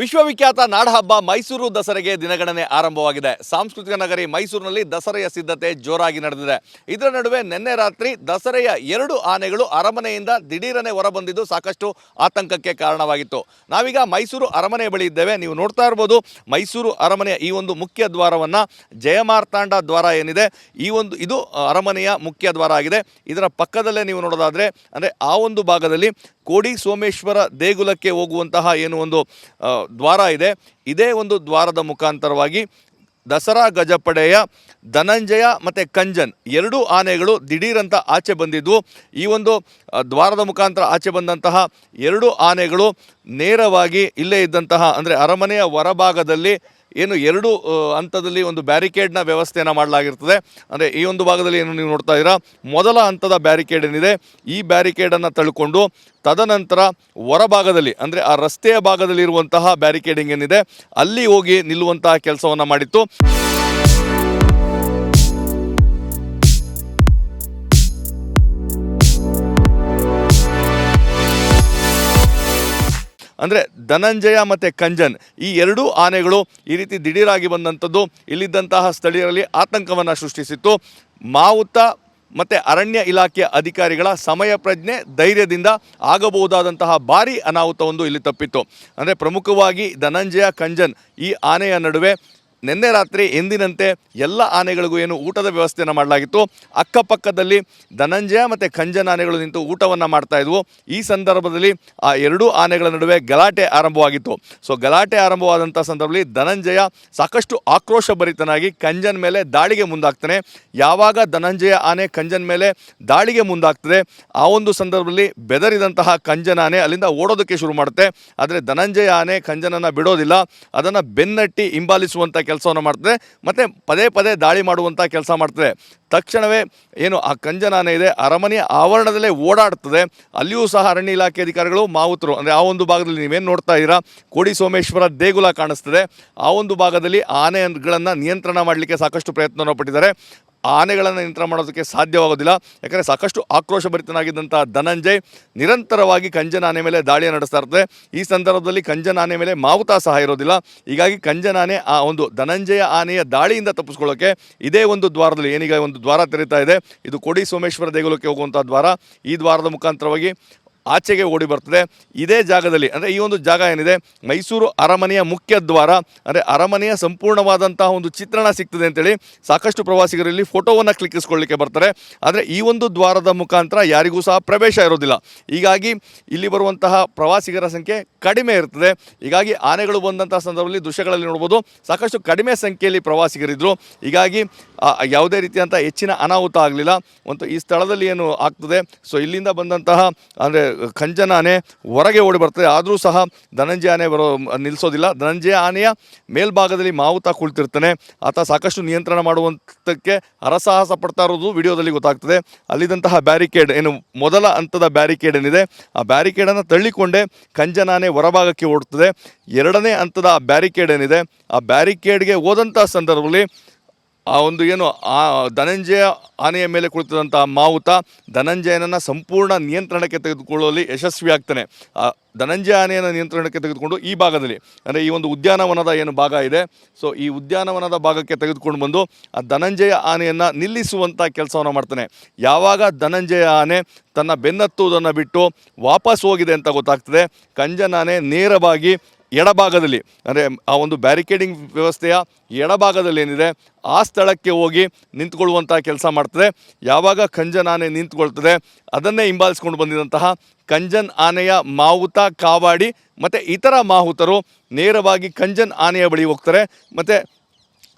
ವಿಶ್ವವಿಖ್ಯಾತ ನಾಡಹಬ್ಬ ಮೈಸೂರು ದಸರೆಗೆ ದಿನಗಣನೆ ಆರಂಭವಾಗಿದೆ. ಸಾಂಸ್ಕೃತಿಕ ನಗರಿ ಮೈಸೂರಿನಲ್ಲಿ ದಸರೆಯ ಸಿದ್ಧತೆ ಜೋರಾಗಿ ನಡೆದಿದೆ. ಇದರ ನಡುವೆ ನಿನ್ನೆ ರಾತ್ರಿ ದಸರೆಯ ಎರಡು ಆನೆಗಳು ಅರಮನೆಯಿಂದ ದಿಢೀರನೆ ಹೊರಬಂದಿದ್ದು ಸಾಕಷ್ಟು ಆತಂಕಕ್ಕೆ ಕಾರಣವಾಗಿತ್ತು. ನಾವೀಗ ಮೈಸೂರು ಅರಮನೆ ಬಳಿ ಇದ್ದೇವೆ. ನೀವು ನೋಡ್ತಾ ಇರ್ಬೋದು, ಮೈಸೂರು ಅರಮನೆಯ ಈ ಒಂದು ಮುಖ್ಯ ದ್ವಾರವನ್ನು ಜಯಮಾರ್ತಾಂಡ ದ್ವಾರ ಏನಿದೆ, ಈ ಒಂದು ಇದು ಅರಮನೆಯ ಮುಖ್ಯ ದ್ವಾರ ಆಗಿದೆ. ಇದರ ಪಕ್ಕದಲ್ಲೇ ನೀವು ನೋಡೋದಾದರೆ, ಅಂದರೆ ಆ ಒಂದು ಭಾಗದಲ್ಲಿ ಕೋಡಿ ಸೋಮೇಶ್ವರ ದೇಗುಲಕ್ಕೆ ಹೋಗುವಂತಹ ಏನು ಒಂದು ದ್ವಾರ ಇದೆ. ಇದೇ ಒಂದು ದ್ವಾರದ ಮುಖಾಂತರವಾಗಿ ದಸರಾ ಗಜಪಡೆಯ ಧನಂಜಯ ಮತ್ತು ಕಂಜನ್ ಎರಡೂ ಆನೆಗಳು ದಿಢೀರಂತ ಆಚೆ ಬಂದಿದ್ವು ಈ ಒಂದು ದ್ವಾರದ ಮುಖಾಂತರ ಆಚೆ ಬಂದಂತಹ ಎರಡು ಆನೆಗಳು ನೇರವಾಗಿ ಇಲ್ಲೇ ಇದ್ದಂತಹ, ಅಂದರೆ ಅರಮನೆಯ ಹೊರಭಾಗದಲ್ಲಿ ಏನು ಎರಡು ಹಂತದಲ್ಲಿ ಒಂದು ಬ್ಯಾರಿಕೇಡ್ನ ವ್ಯವಸ್ಥೆಯನ್ನು ಮಾಡಲಾಗಿರ್ತದೆ. ಅಂದರೆ ಈ ಒಂದು ಭಾಗದಲ್ಲಿ ಏನು ನೀವು ನೋಡ್ತಾ ಇದ್ದೀರಾ, ಮೊದಲ ಹಂತದ ಬ್ಯಾರಿಕೇಡ್ ಏನಿದೆ, ಈ ಬ್ಯಾರಿಕೇಡನ್ನು ತಳ್ಕೊಂಡು ತದನಂತರ ಹೊರಭಾಗದಲ್ಲಿ, ಅಂದರೆ ಆ ರಸ್ತೆಯ ಭಾಗದಲ್ಲಿ ಇರುವಂತಹ ಬ್ಯಾರಿಕೇಡಿಂಗ್ ಏನಿದೆ, ಅಲ್ಲಿ ಹೋಗಿ ನಿಲ್ಲುವಂತಹ ಕೆಲಸವನ್ನು ಮಾಡಿತ್ತು. ಅಂದರೆ ಧನಂಜಯ ಮತ್ತು ಕಂಜನ್ ಈ ಎರಡೂ ಆನೆಗಳು ಈ ರೀತಿ ದಿಢೀರಾಗಿ ಬಂದಂಥದ್ದು. ಇಲ್ಲಿದ್ದಂತಹ ಸ್ಥಳೀಯರಲ್ಲಿ ಆತಂಕವನ್ನು ಸೃಷ್ಟಿಸಿತ್ತು. ಮಾವುತ ಮತ್ತು ಅರಣ್ಯ ಇಲಾಖೆಯ ಅಧಿಕಾರಿಗಳ ಸಮಯ ಪ್ರಜ್ಞೆ ಧೈರ್ಯದಿಂದ ಆಗಬಹುದಾದಂತಹ ಭಾರಿ ಅನಾಹುತವೊಂದು ಇಲ್ಲಿ ತಪ್ಪಿತ್ತು. ಅಂದರೆ ಪ್ರಮುಖವಾಗಿ ಧನಂಜಯ, ಕಂಜನ್ ಈ ಆನೆಯ ನಡುವೆ ನಿನ್ನೆ ರಾತ್ರಿ ಎಂದಿನಂತೆ ಎಲ್ಲ ಆನೆಗಳಿಗೂ ಏನು ಊಟದ ವ್ಯವಸ್ಥೆಯನ್ನು ಮಾಡಲಾಗಿತ್ತು. ಅಕ್ಕಪಕ್ಕದಲ್ಲಿ ಧನಂಜಯ ಮತ್ತು ಖಂಜನ ಆನೆಗಳು ನಿಂತು ಊಟವನ್ನು ಮಾಡ್ತಾ ಇದ್ವು. ಈ ಸಂದರ್ಭದಲ್ಲಿ ಆ ಎರಡೂ ಆನೆಗಳ ನಡುವೆ ಗಲಾಟೆ ಆರಂಭವಾಗಿತ್ತು. ಸೊ ಗಲಾಟೆ ಆರಂಭವಾದಂಥ ಸಂದರ್ಭದಲ್ಲಿ ಧನಂಜಯ ಸಾಕಷ್ಟು ಆಕ್ರೋಶಭರಿತನಾಗಿ ಕಂಜನ್ ಮೇಲೆ ದಾಳಿಗೆ ಮುಂದಾಗ್ತಾನೆ. ಯಾವಾಗ ಧನಂಜಯ ಆನೆ ಕಂಜನ್ ಮೇಲೆ ದಾಳಿಗೆ ಮುಂದಾಗ್ತದೆ, ಆ ಒಂದು ಸಂದರ್ಭದಲ್ಲಿ ಬೆದರಿದಂತಹ ಕಂಜನ ಆನೆ ಅಲ್ಲಿಂದ ಓಡೋದಕ್ಕೆ ಶುರು ಮಾಡುತ್ತೆ. ಆದರೆ ಧನಂಜಯ ಆನೆ ಕಂಜನನ್ನು ಬಿಡೋದಿಲ್ಲ. ಅದನ್ನು ಬೆನ್ನಟ್ಟಿ ಹಿಂಬಾಲಿಸುವಂಥ ಕೆಲಸವನ್ನು ಮಾಡ್ತದೆ. ಮತ್ತು ಪದೇ ಪದೇ ದಾಳಿ ಮಾಡುವಂಥ ಕೆಲಸ ಮಾಡ್ತದೆ. ತಕ್ಷಣವೇ ಏನು ಆ ಕಂಜನಾನೆ ಇದೆ, ಅರಮನೆಯ ಆವರಣದಲ್ಲೇ ಓಡಾಡ್ತದೆ. ಅಲ್ಲಿಯೂ ಸಹ ಅರಣ್ಯ ಇಲಾಖೆ ಅಧಿಕಾರಿಗಳು ಮಾವುತರು, ಅಂದರೆ ಆ ಒಂದು ಭಾಗದಲ್ಲಿ ನೀವೇನು ನೋಡ್ತಾ ಇದ್ದೀರಾ? ಕೋಡಿ ಸೋಮೇಶ್ವರ ದೇಗುಲ ಕಾಣಿಸ್ತದೆ. ಆ ಒಂದು ಭಾಗದಲ್ಲಿ ಆನೆಗಳನ್ನು ನಿಯಂತ್ರಣ ಮಾಡಲಿಕ್ಕೆ ಸಾಕಷ್ಟು ಪ್ರಯತ್ನವನ್ನು ಪಟ್ಟಿದ್ದಾರೆ. ಆನೆಗಳನ್ನು ನಿಯಂತ್ರಣ ಮಾಡೋದಕ್ಕೆ ಸಾಧ್ಯವಾಗೋದಿಲ್ಲ. ಯಾಕಂದರೆ ಸಾಕಷ್ಟು ಆಕ್ರೋಶಭರಿತನಾಗಿದ್ದಂಥ ಧನಂಜಯ್ ನಿರಂತರವಾಗಿ ಕಂಜನ ಆನೆ ಮೇಲೆ ದಾಳಿ ನಡೆಸ್ತಾ ಇರ್ತದೆ. ಈ ಸಂದರ್ಭದಲ್ಲಿ ಕಂಜನ ಆನೆ ಮೇಲೆ ಮಾವುತ ಸಹ ಇರೋದಿಲ್ಲ. ಹೀಗಾಗಿ ಕಂಜನ ಆನೆ ಆ ಒಂದು ಧನಂಜಯ ಆನೆಯ ದಾಳಿಯಿಂದ ತಪ್ಪಿಸ್ಕೊಳ್ಳೋಕೆ ಇದೇ ಒಂದು ದ್ವಾರದಲ್ಲಿ ಏನೀಗ ಒಂದು ದ್ವಾರ ತೆರೀತಾ ಇದೆ. ಇದು ಕೋಡಿ ಸೋಮೇಶ್ವರ ದೇಗುಲಕ್ಕೆ ಹೋಗುವಂಥ ದ್ವಾರ. ಈ ದ್ವಾರದ ಮುಖಾಂತರವಾಗಿ ಆಚೆಗೆ ಓಡಿ ಬರ್ತದೆ. ಇದೇ ಜಾಗದಲ್ಲಿ, ಅಂದರೆ ಈ ಒಂದು ಜಾಗ ಏನಿದೆ, ಮೈಸೂರು ಅರಮನೆಯ ಮುಖ್ಯ ದ್ವಾರ, ಅಂದರೆ ಅರಮನೆಯ ಸಂಪೂರ್ಣವಾದಂತಹ ಒಂದು ಚಿತ್ರಣ ಸಿಗ್ತದೆ ಅಂತೇಳಿ ಸಾಕಷ್ಟು ಪ್ರವಾಸಿಗರು ಇಲ್ಲಿ ಫೋಟೋವನ್ನು ಕ್ಲಿಕ್ಕಿಸ್ಕೊಳ್ಳಿಕ್ಕೆ ಬರ್ತಾರೆ. ಆದರೆ ಈ ಒಂದು ದ್ವಾರದ ಮುಖಾಂತರ ಯಾರಿಗೂ ಸಹ ಪ್ರವೇಶ ಇರೋದಿಲ್ಲ. ಹೀಗಾಗಿ ಇಲ್ಲಿ ಬರುವಂತಹ ಪ್ರವಾಸಿಗರ ಸಂಖ್ಯೆ ಕಡಿಮೆ ಇರ್ತದೆ. ಹೀಗಾಗಿ ಆನೆಗಳು ಬಂದಂತಹ ಸಂದರ್ಭದಲ್ಲಿ ದೃಶ್ಯಗಳಲ್ಲಿ ನೋಡ್ಬೋದು, ಸಾಕಷ್ಟು ಕಡಿಮೆ ಸಂಖ್ಯೆಯಲ್ಲಿ ಪ್ರವಾಸಿಗರಿದ್ದರು ಹೀಗಾಗಿ ಯಾವುದೇ ರೀತಿಯಂಥ ಹೆಚ್ಚಿನ ಅನಾಹುತ ಆಗಲಿಲ್ಲ. ಒಂದು ಈ ಸ್ಥಳದಲ್ಲಿ ಏನು ಆಗ್ತದೆ, ಸೊ ಇಲ್ಲಿಂದ ಬಂದಂತಹ, ಅಂದರೆ ಕಂಜನ ಆನೆ ಹೊರಗೆ ಓಡಿ ಬರ್ತದೆ. ಆದರೂ ಸಹ ಧನಂಜಯ ಆನೆ ಬರೋ ನಿಲ್ಲಿಸೋದಿಲ್ಲ ಧನಂಜಯ ಆನೆಯ ಮೇಲ್ಭಾಗದಲ್ಲಿ ಮಾವುತ ಕುಳಿತಿರ್ತಾನೆ. ಆತ ಸಾಕಷ್ಟು ನಿಯಂತ್ರಣ ಮಾಡುವಂಥಕ್ಕೆ ಹರಸಾಹಸ ಪಡ್ತಾ ಇರೋದು ವಿಡಿಯೋದಲ್ಲಿ ಗೊತ್ತಾಗ್ತದೆ. ಅಲ್ಲಿದ್ದಂತಹ ಬ್ಯಾರಿಕೇಡ್, ಏನು ಮೊದಲ ಹಂತದ ಬ್ಯಾರಿಕೇಡ್ ಏನಿದೆ, ಆ ಬ್ಯಾರಿಕೇಡನ್ನು ತಳ್ಳಿಕೊಂಡೇ ಕಂಜನಾನೆ ಹೊರಭಾಗಕ್ಕೆ ಓಡ್ತದೆ ಎರಡನೇ ಹಂತದ ಬ್ಯಾರಿಕೇಡ್ ಏನಿದೆ, ಆ ಬ್ಯಾರಿಕೇಡ್ಗೆ ಹೋದಂಥ ಸಂದರ್ಭದಲ್ಲಿ ಆ ಒಂದು ಏನು, ಆ ಧನಂಜಯ ಆನೆಯ ಮೇಲೆ ಕುಳಿತಂತಹ ಮಾವುತ ಧನಂಜಯನನ್ನು ಸಂಪೂರ್ಣ ನಿಯಂತ್ರಣಕ್ಕೆ ತೆಗೆದುಕೊಳ್ಳುವಲ್ಲಿ ಯಶಸ್ವಿ ಆಗ್ತಾನೆ. ಆ ಧನಂಜಯ ಆನೆಯನ್ನು ನಿಯಂತ್ರಣಕ್ಕೆ ತೆಗೆದುಕೊಂಡು ಈ ಭಾಗದಲ್ಲಿ, ಅಂದರೆ ಈ ಒಂದು ಉದ್ಯಾನವನದ ಏನು ಭಾಗ ಇದೆ, ಸೊ ಈ ಉದ್ಯಾನವನದ ಭಾಗಕ್ಕೆ ತೆಗೆದುಕೊಂಡು ಬಂದು ಆ ಧನಂಜಯ ಆನೆಯನ್ನು ನಿಲ್ಲಿಸುವಂಥ ಕೆಲಸವನ್ನು ಮಾಡ್ತಾನೆ. ಯಾವಾಗ ಧನಂಜಯ ಆನೆ ತನ್ನ ಬೆನ್ನತ್ತುವುದನ್ನು ಬಿಟ್ಟು ವಾಪಸ್ ಹೋಗಿದೆ ಅಂತ ಗೊತ್ತಾಗ್ತದೆ. ಕಂಜನಾನೆ ನೇರವಾಗಿ ಎಡಭಾಗದಲ್ಲಿ, ಅಂದರೆ ಆ ಒಂದು ಬ್ಯಾರಿಕೇಡಿಂಗ್ ವ್ಯವಸ್ಥೆಯ ಎಡಭಾಗದಲ್ಲಿ ಏನಿದೆ, ಆ ಸ್ಥಳಕ್ಕೆ ಹೋಗಿ ನಿಂತ್ಕೊಳ್ಳುವಂಥ ಕೆಲಸ ಮಾಡ್ತದೆ. ಯಾವಾಗ ಕಂಜನ್ ಆನೆ ನಿಂತ್ಕೊಳ್ತದೆ, ಅದನ್ನೇ ಹಿಂಬಾಲಿಸ್ಕೊಂಡು ಬಂದಿದಂತಹ ಕಂಜನ್ ಆನೆಯ ಮಾವುತ ಕಾವಾಡಿ ಮತ್ತು ಇತರ ಮಾಹುತರು ನೇರವಾಗಿ ಕಂಜನ್ ಆನೆಯ ಬಳಿ ಹೋಗ್ತಾರೆ. ಮತ್ತು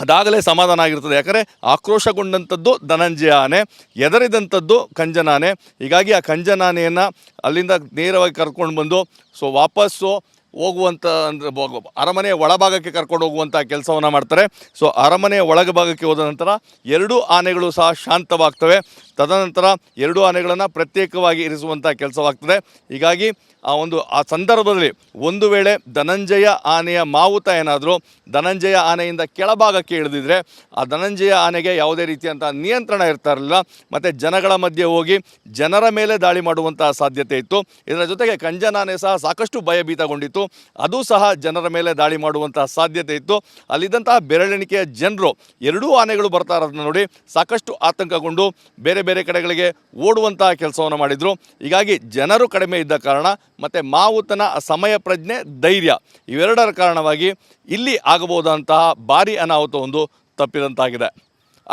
ಅದಾಗಲೇ ಸಮಾಧಾನ ಆಗಿರ್ತದೆ. ಯಾಕಂದರೆ ಆಕ್ರೋಶಗೊಂಡಂಥದ್ದು ಧನಂಜಯ ಆನೆ ಎದರಿದಂಥದ್ದು ಕಂಜನಾನೆ ಹೀಗಾಗಿ ಆ ಕಂಜನಾನೆಯನ್ನು ಅಲ್ಲಿಂದ ನೇರವಾಗಿ ಕರ್ಕೊಂಡು ಬಂದು, ಸೊ ವಾಪಸ್ಸು ಹೋಗುವಂಥ ಅಂದರೆ ಅರಮನೆಯ ಒಳಭಾಗಕ್ಕೆ ಕರ್ಕೊಂಡು ಹೋಗುವಂಥ ಕೆಲಸವನ್ನು ಮಾಡ್ತಾರೆ. ಸೊ ಅರಮನೆಯ ಒಳಭಾಗಕ್ಕೆ ಹೋದ ನಂತರ ಎರಡೂ ಆನೆಗಳು ಸಹ ಶಾಂತವಾಗ್ತವೆ. ತದನಂತರ ಎರಡೂ ಆನೆಗಳನ್ನು ಪ್ರತ್ಯೇಕವಾಗಿ ಇರಿಸುವಂಥ ಕೆಲಸವಾಗ್ತದೆ. ಹೀಗಾಗಿ ಆ ಒಂದು, ಆ ಸಂದರ್ಭದಲ್ಲಿ ಒಂದು ವೇಳೆ ಧನಂಜಯ ಆನೆಯ ಮಾವುತ ಏನಾದರೂ ಧನಂಜಯ ಆನೆಯಿಂದ ಕೆಳಭಾಗಕ್ಕೆ ಇಳಿದಿದ್ರೆ ಆ ಧನಂಜಯ ಆನೆಗೆ ಯಾವುದೇ ರೀತಿಯಂಥ ನಿಯಂತ್ರಣ ಇರ್ತಾ ಇರಲಿಲ್ಲ ಮತ್ತು ಜನಗಳ ಮಧ್ಯೆ ಹೋಗಿ ಜನರ ಮೇಲೆ ದಾಳಿ ಮಾಡುವಂತಹ ಸಾಧ್ಯತೆ ಇತ್ತು. ಇದರ ಜೊತೆಗೆ ಕಂಜನಾನೆ ಸಹ ಸಾಕಷ್ಟು ಭಯಭೀತಗೊಂಡಿತ್ತು. ಅದು ಸಹ ಜನರ ಮೇಲೆ ದಾಳಿ ಮಾಡುವಂತಹ ಸಾಧ್ಯತೆ ಇತ್ತು. ಅಲ್ಲಿದ್ದಂತಹ ಬೆರಳೆಣಿಕೆಯ ಜನರು ಎರಡೂ ಆನೆಗಳು ಬರ್ತಾ ಇರೋದನ್ನ ನೋಡಿ ಸಾಕಷ್ಟು ಆತಂಕಗೊಂಡು ಬೇರೆ ಬೇರೆ ಕಡೆಗಳಿಗೆ ಓಡುವಂತಹ ಕೆಲಸವನ್ನು ಮಾಡಿದರು. ಹೀಗಾಗಿ ಜನರು ಕಡಿಮೆ ಇದ್ದ ಕಾರಣ ಮತ್ತು ಮಾವುತನ ಸಮಯ ಪ್ರಜ್ಞೆ, ಧೈರ್ಯ ಇವೆರಡರ ಕಾರಣವಾಗಿ ಇಲ್ಲಿ ಆಗಬಹುದಂತಹ ಭಾರಿ ಅನಾಹುತವೊಂದು ತಪ್ಪಿದಂತಾಗಿದೆ.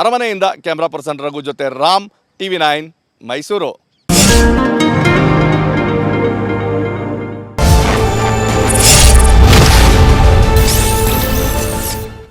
ಅರಮನೆಯಿಂದ ಕ್ಯಾಮ್ರಾ ಪರ್ಸನ್ ರಘು ಜೊತೆ ರಾಮ್, ಟಿವಿ ನೈನ್, ಮೈಸೂರು.